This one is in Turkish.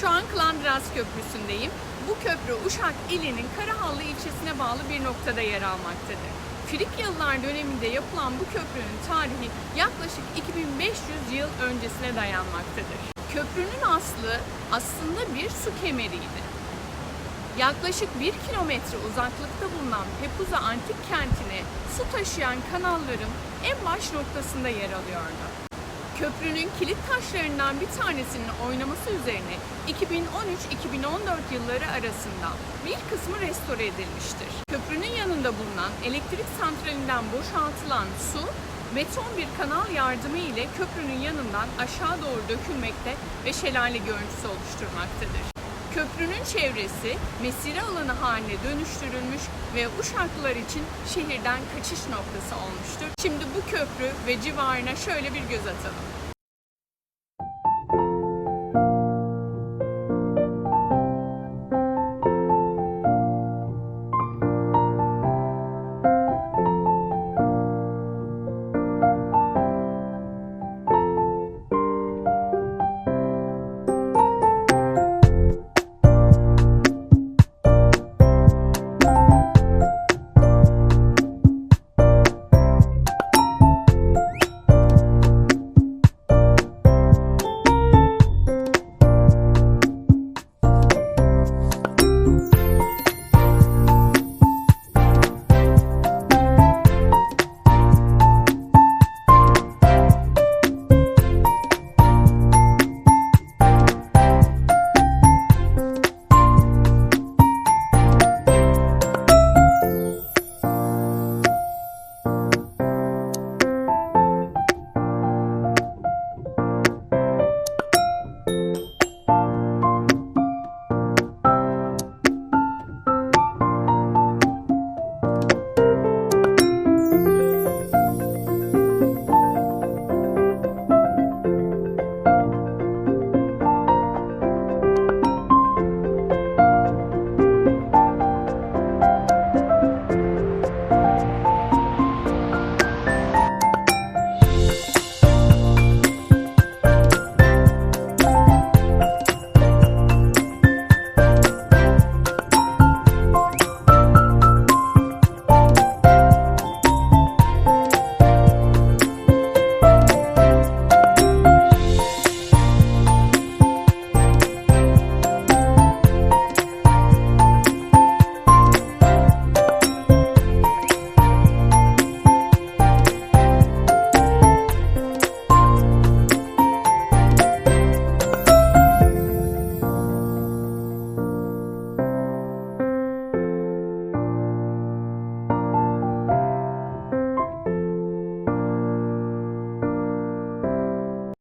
Şu an Klandras Köprüsü'ndeyim. Bu köprü Uşak ilinin Karahallı ilçesine bağlı bir noktada yer almaktadır. Frikyalılar döneminde yapılan bu köprünün tarihi yaklaşık 2500 yıl öncesine dayanmaktadır. Köprünün aslı aslında bir su kemeriydi. Yaklaşık 1 kilometre uzaklıkta bulunan Pepuza antik kentine su taşıyan kanalların en baş noktasında yer alıyordu. Köprünün kilit taşlarından bir tanesinin oynaması üzerine 2013-2014 yılları arasında bir kısmı restore edilmiştir. Köprünün yanında bulunan elektrik santralinden boşaltılan su beton bir kanal yardımı ile köprünün yanından aşağı doğru dökülmekte ve şelale görüntüsü oluşturmaktadır. Köprünün çevresi mesire alanı haline dönüştürülmüş ve Uşaklılar için şehirden kaçış noktası olmuştur. Şimdi bu köprü ve civarına şöyle bir göz atalım.